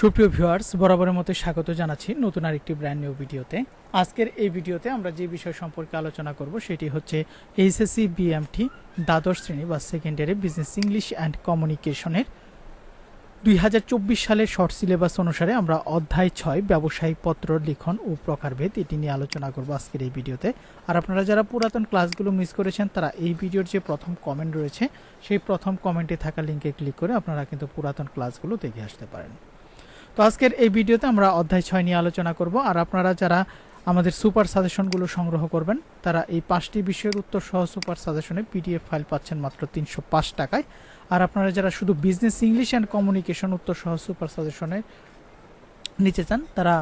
সুপ্রিয় ভিউয়ার্স, বরাবরের মতো স্বাগত জানাচ্ছি নতুন আরেকটি ব্র্যান্ড নিউ ভিডিওতে। আজকের এই ভিডিওতে আমরা যে বিষয় সম্পর্কে আলোচনা করব সেটি হচ্ছে এইচএসসি বিএমটি দ্বাদশ শ্রেণি বা সেকেন্ডারি বিজনেস ইংলিশ অ্যান্ড কমিউনিকেশনের দুই হাজার চব্বিশ সালের শর্ট সিলেবাস অনুসারে আমরা অধ্যায় ছয় ব্যবসায়িক পত্র, লিখন ও প্রকারভেদ এটি নিয়ে আলোচনা করব আজকের এই ভিডিওতে। আর আপনারা যারা পুরাতন ক্লাসগুলো মিস করেছেন, তারা এই ভিডিওর যে প্রথম কমেন্ট রয়েছে, সেই প্রথম কমেন্টে থাকা লিঙ্কে ক্লিক করে আপনারা কিন্তু পুরাতন ক্লাসগুলো দেখে আসতে পারেন। তো আজকের এই ভিডিওতে আমরা অধ্যায় ছয় নিয়ে আলোচনা করব, আর আপনারা যারা আমাদের সুপার সাজেশনগুলো সংগ্রহ করবেন, তারা এই পাঁচটি বিষয়ের উত্তর সহ সুপার সাজেশনে পিডিএফ ফাইল পাচ্ছেন মাত্র তিনশো পাঁচ টাকায়। আর আপনারা যারা শুধু বিজনেস ইংলিশ অ্যান্ড কমিউনিকেশন উত্তর সহ সুপার সাজেশনের নিতে চান তারা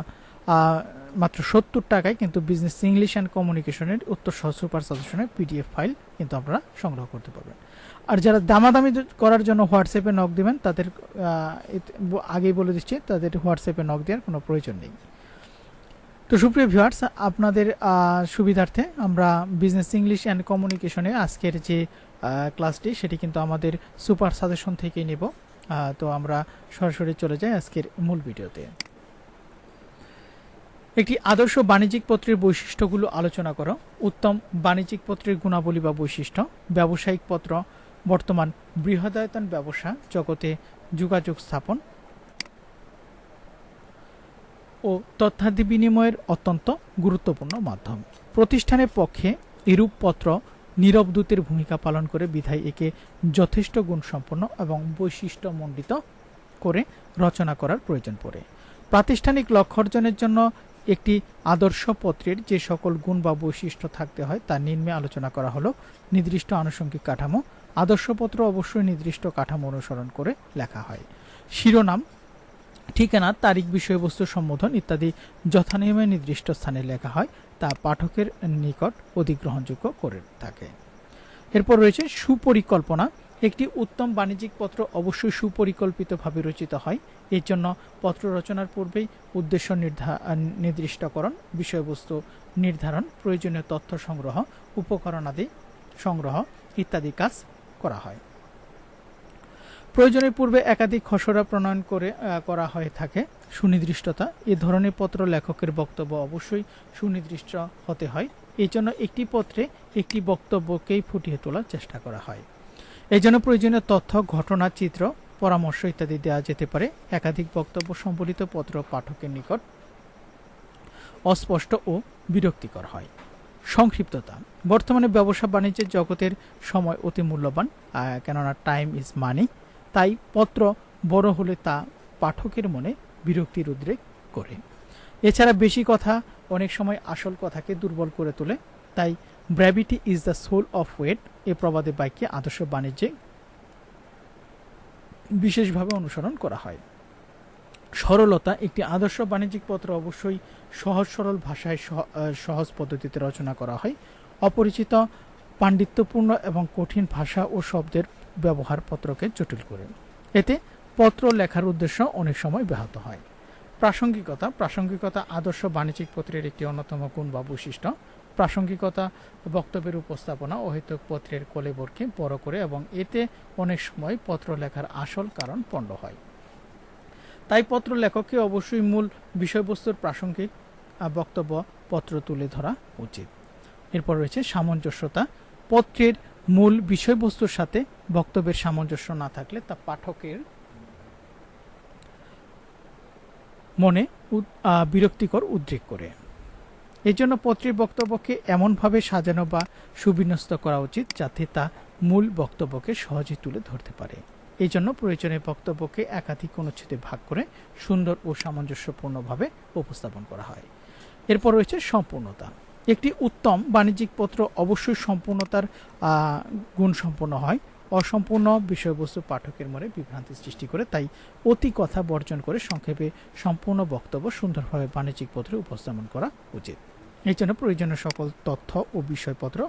মাত্র সত্তর টাকায় কিন্তু বিজনেস ইংলিশ অ্যান্ড কমিউনিকেশনের উত্তর সহ সুপার সাজেশনের পিডিএফ ফাইল কিন্তু আপনারা সংগ্রহ করতে পারবেন। আর যারা দামাদামি করার জন্য হোয়াটসঅ্যাপে নক দেবেন, তাদের আগেই বলে দিচ্ছি, তাদের হোয়াটসঅ্যাপে নক দেওয়ার কোনো প্রয়োজন নেই। তো সুপ্রিয় ভিউয়ার্স আপনাদের সুবিধার্থে আমরা বিজনেস ইংলিশ অ্যান্ড কমিউনিকেশনে আজকের যে ক্লাসটি সেটি কিন্তু আমাদের সুপার সাজেশন থেকেই নেব। তো আমরা সরাসরি চলে যাই আজকের মূল ভিডিওতে একটি আদর্শ বাণিজ্যিক পত্রের বৈশিষ্ট্যগুলো আলোচনা করো। উত্তম বাণিজ্যিক পত্রের গুণাবলী বা বৈশিষ্ট্য। ব্যবসায়িক পত্র, বর্তমান বৃহদায়তন ব্যবসা, জগতে যোগাযোগ স্থাপন ও তথ্যাদি বিনিময়ের অত্যন্ত গুরুত্বপূর্ণ মাধ্যম। প্রতিষ্ঠানের পক্ষে এরূপ পত্র নীরব দূতের ভূমিকা পালন করে বিধায় একে যথেষ্ট গুণসম্পন্ন এবং বৈশিষ্ট্যমণ্ডিত করে রচনা করার প্রয়োজন পড়ে। প্রাতিষ্ঠানিক লক্ষ্য অর্জনের জন্য একটি আদর্শ পত্রের যে সকল গুণ বা বৈশিষ্ট্য থাকতে হয় তা নিম্নে আলোচনা করা হলো। নির্দিষ্ট আনুষঙ্গিক কাঠামো, আদর্শপত্র অবশ্যই নির্দিষ্ট কাঠামো অনুসরণ করে লেখা হয়। শিরোনাম, ঠিকানা, তারিখ, বিষয়বস্তু, সম্বোধন ইত্যাদি যথানিয়মে নির্দিষ্ট স্থানে লেখা হয়, তা পাঠকের নিকট অধিগ্রহণযোগ্য করে থাকে। এরপর রয়েছে সুপরিকল্পনা একটি উত্তম বাণিজ্যিক পত্র অবশ্যই সুপরিকল্পিতভাবে রচিত হয়। এর জন্য পত্র রচনার পূর্বেই উদ্দেশ্য নির্দিষ্টকরণ, বিষয়বস্তু নির্ধারণ, প্রয়োজনীয় তথ্য সংগ্রহ, উপকরণাদি সংগ্রহ ইত্যাদি কাজ করা হয়। প্রয়োজনের পূর্বে একাধিক খসড়া প্রণয়ন করে করা হয়ে থাকে। সুনির্দিষ্টতা, এ ধরনের পত্র লেখকের বক্তব্য অবশ্যই সুনির্দিষ্ট হতে হয়। এই জন্য একটি পত্রে একটি বক্তব্যকেই ফুটিয়ে তোলার চেষ্টা করা হয়। এই জন্য প্রয়োজনীয় তথ্য, ঘটনা, চিত্র, পরামর্শ ইত্যাদি দেওয়া যেতে পারে। একাধিক বক্তব্য সম্বলিত পত্র পাঠকের নিকট অস্পষ্ট ও বিরক্তিকর হয়। সংক্ষিপ্ততা। বর্তমানে ব্যবসা বাণিজ্যের জগতের সময় অতি মূল্যবান কেননা টাইম ইজ মানি তাই পত্র বড় হলে তা পাঠকের মনে বিরক্তির উদ্রেক করে। এছাড়া বেশি কথা, অনেক সময় আসল কথাকে দুর্বল করে তোলে তাই brevity is the soul of wit, এ প্রবাদে বাক্যে আদর্শ বাণিজ্যে বিশেষভাবে অনুসরণ করা হয়। সরলতা একটি আদর্শ বাণিজ্যিক পত্র অবশ্যই সহজ সরল ভাষায় সহ- সহজ পদ্ধতিতে রচনা করা হয়। অপরিচিত, পাণ্ডিত্যপূর্ণ এবং কঠিন ভাষা ও শব্দের ব্যবহার পত্রকে জটিল করে। এতে পত্র লেখার উদ্দেশ্য অনেক সময় ব্যাহত হয়। প্রাসঙ্গিকতা প্রাসঙ্গিকতা আদর্শ বাণিজ্যিক পত্রের একটি অন্যতম গুণ বা বৈশিষ্ট্য প্রাসঙ্গিকতা, বক্তব্যের উপস্থাপনা অহেতুক পত্রের কলেবরকে বড় করে এবং এতে অনেক সময় পত্র লেখার আসল কারণ পণ্ড হয়। তাই পত্র লেখককে অবশ্যই মূল বিষয়বস্তুর প্রাসঙ্গিক বক্তব্য, পত্র তুলে ধরা উচিত। এরপর রয়েছে সামঞ্জস্যতা। পত্রের মূল বিষয়বস্তুর সাথে বক্তব্যের সামঞ্জস্য না থাকলে তা পাঠকের মনে বিরক্তিকর উদ্রেক করে। এই জন্য পত্রের বক্তব্যকে এমনভাবে সাজানো বা সুবিন্যস্ত করা উচিত যাতে তা মূল বক্তব্যকে সহজে তুলে ধরতে পারে। এই জন্য প্রয়োজনে বক্তব্যকে একাধিক অনুচ্ছেদে ভাগ করে সুন্দর ও সামঞ্জস্যপূর্ণভাবে উপস্থাপন করা হয়। এরপর রয়েছে সম্পূর্ণতা। একটি উত্তম বাণিজ্যিক পত্র অবশ্যই সম্পূর্ণতার গুণ সম্পন্ন হয়। অসম্পূর্ণ বিষয়বস্তু পাঠকের মনে বিভ্রান্তি সৃষ্টি করে, তাই অতি কথা বর্জন করে সংক্ষেপে সম্পূর্ণ বক্তব্য সুন্দরভাবে বাণিজ্যিক পত্রে উপস্থাপন করা উচিত। এই জন্য প্রয়োজনীয় সকল তথ্য ও বিষয়পত্র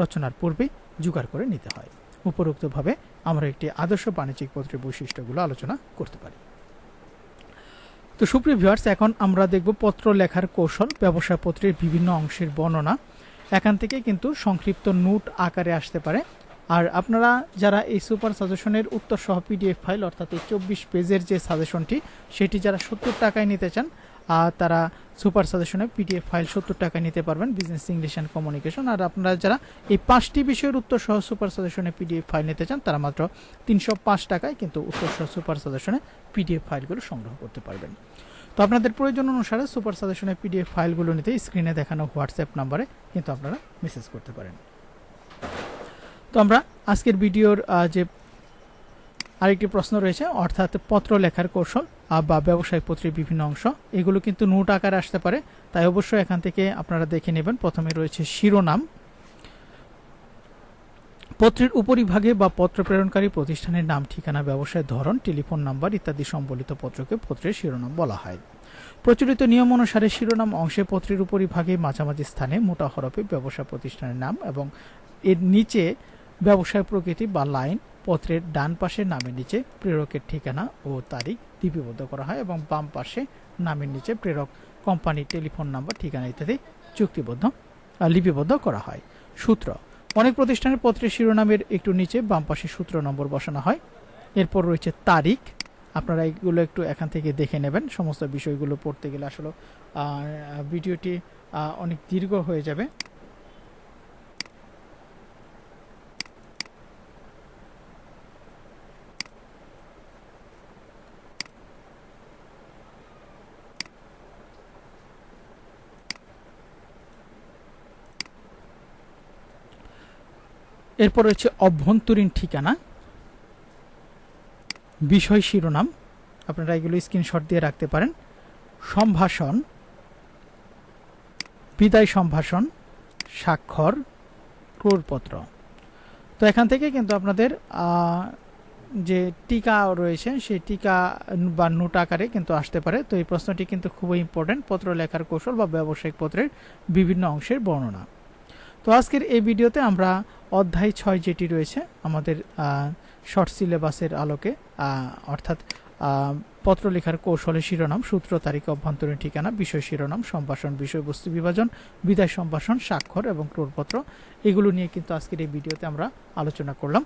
রচনার পূর্বেই জোগাড় করে নিতে হয়। উপরোক্তভাবে আমরা একটি আদর্শ বাণিজ্যিক পত্রের বৈশিষ্ট্যগুলো আলোচনা করতে পারি। তো সুপ্রিয় ভিউয়ার্স এখন আমরা দেখব পত্র লেখার কৌশল ব্যবসা পত্রের বিভিন্ন অংশের বর্ণনা। এখান থেকে কিন্তু সংক্ষিপ্ত নোট আকারে আসতে পারে। আর আপনারা যারা এই সুপার সাজেশনের উত্তর সহ পিডিএফ ফাইল অর্থাৎ এই চব্বিশ পেজের যে সাজেশনটি সেটি যারা সত্তর টাকায় নিতে চান আহ, তারা সুপার সাজেশনে পিডিএফ ফাইল সত্তর টাকায় নিতে পারবেন বিজনেস ইংলিশ অ্যান্ড কমিউনিকেশন। আর আপনারা যারা এই পাঁচটি বিষয়ের উত্তর সহ সুপার সাজেশনে পিডিএফ ফাইল নিতে চান তারা মাত্র তিনশো পাঁচ টাকায় কিন্তু উত্তর সহ সুপার সাজেশনে পিডিএফ ফাইলগুলো সংগ্রহ করতে পারবেন। তো আপনাদের প্রয়োজন অনুসারে সুপার সাজেশনের পিডিএফ ফাইলগুলো নিতে স্ক্রিনে দেখানো হোয়াটসঅ্যাপ নাম্বারে কিন্তু আপনারা মেসেজ করতে পারেন। তো আমরা আজকের ভিডিওর যে আরেকটি প্রশ্ন রয়েছে, অর্থাৎ পত্র লেখার কৌশল বা ব্যবসায়িক পত্রের বিভিন্ন অংশ, এগুলো কিন্তু নোট আকারে আসতে পারে। তাই অবশ্যই এখান থেকে আপনারা দেখে নেবেন। প্রথমে রয়েছে শিরোনাম। পত্রের উপরিভাগে বা পত্র প্রেরণকারী প্রতিষ্ঠানের নাম, ঠিকানা ব্যবসায়ের ধরন, টেলিফোন নাম্বার ইত্যাদি সম্বলিত পত্রকে পত্রের শিরোনাম বলা হয়। প্রচলিত নিয়ম অনুসারে শিরোনাম অংশে পত্রের উপরিভাগে মাঝামাঝি স্থানে মোটা হরফে ব্যবসা প্রতিষ্ঠানের নাম এবং এর নিচে ব্যবসায় প্রকৃতি বা লাইন পত্রের ডান পাশে নামের নিচে প্রেরকের ঠিকানা ও তারিখ লিপিবদ্ধ করা হয় এবং বাম পাশে নামের নিচে প্রেরক কোম্পানি টেলিফোন নাম্বার ঠিকানা ইত্যাদি চুক্তিবদ্ধ লিপিবদ্ধ করা হয়। সূত্র, অনেক প্রতিষ্ঠানের পত্রের শিরোনামের একটু নিচে বাম পাশে সূত্র নম্বর বসানো হয়। এরপর রয়েছে তারিখ। আপনারা এগুলো একটু এখান থেকে দেখে নেবেন। সমস্ত বিষয়গুলো পড়তে গেলে আসলে ভিডিওটি অনেক দীর্ঘ হয়ে যাবে। এরপর রয়েছে অভ্যন্তরীণ ঠিকানা। বিষয় শিরোনাম, আপনারা এগুলো স্ক্রিনশট দিয়ে রাখতে পারেন। সম্ভাষণ, বিদায় সম্ভাষণ, স্বাক্ষর, ক্রোড়পত্র। তো এখান থেকে কিন্তু আপনাদের যে টিকা রয়েছে, সেই টিকা বা নোট আকারে কিন্তু আসতে পারে। তো এই প্রশ্নটি কিন্তু খুবই ইম্পর্টেন্ট পত্র লেখার কৌশল বা ব্যবসায়িক পত্রের বিভিন্ন অংশের বর্ণনা। তো আজকের এই ভিডিওতে আমরা অধ্যায় ছয় যেটি রয়েছে, আমাদের শর্ট সিলেবাসের আলোকে অর্থাৎ পত্র লেখার কৌশলে শিরোনাম, সূত্র, তারিখ, অভ্যন্তরীণ ঠিকানা, বিষয় শিরোনাম, সম্ভাষণ, বিষয়বস্তু বিভাজন, বিদায় সম্ভাষণ, স্বাক্ষর এবং ক্রোড়পত্র এগুলো নিয়ে কিন্তু আজকের এই ভিডিওতে আমরা আলোচনা করলাম।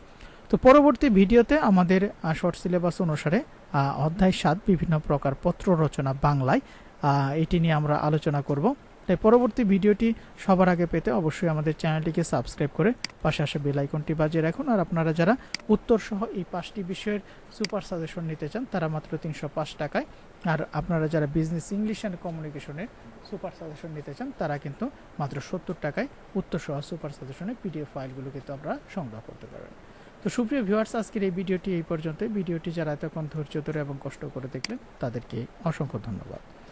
তো পরবর্তী ভিডিওতে আমাদের শর্ট সিলেবাস অনুসারে অধ্যায় সাত বিভিন্ন প্রকার পত্র রচনা বাংলায় এটি নিয়ে আমরা আলোচনা করব। তাই পরবর্তী ভিডিওটি সবার আগে পেতে অবশ্যই আমাদের চ্যানেলটিকে সাবস্ক্রাইব করে পাশে আসা বেল আইকনটি বাজিয়ে রাখুন। আর আপনারা যারা উত্তর সহ এই পাঁচটি বিষয়ের সুপার সাজেশন নিতে চান, তারা মাত্র তিনশো পাঁচ টাকায়। আর আপনারা যারা বিজনেস ইংলিশ অ্যান্ড কমিউনিকেশনের সুপার সাজেশন নিতে চান, তারা কিন্তু মাত্র সত্তর টাকায় উত্তর সহ সুপার সাজেশনের পিডিএফ ফাইলগুলো কিন্তু আপনারা সংগ্রহ করতে পারবেন। তো সুপ্রিয় ভিউয়ার্স, আজকের এই ভিডিওটি এই পর্যন্ত ভিডিওটি যারা এতক্ষণ ধৈর্য ধরে এবং কষ্ট করে দেখলেন, তাদেরকে অসংখ্য ধন্যবাদ।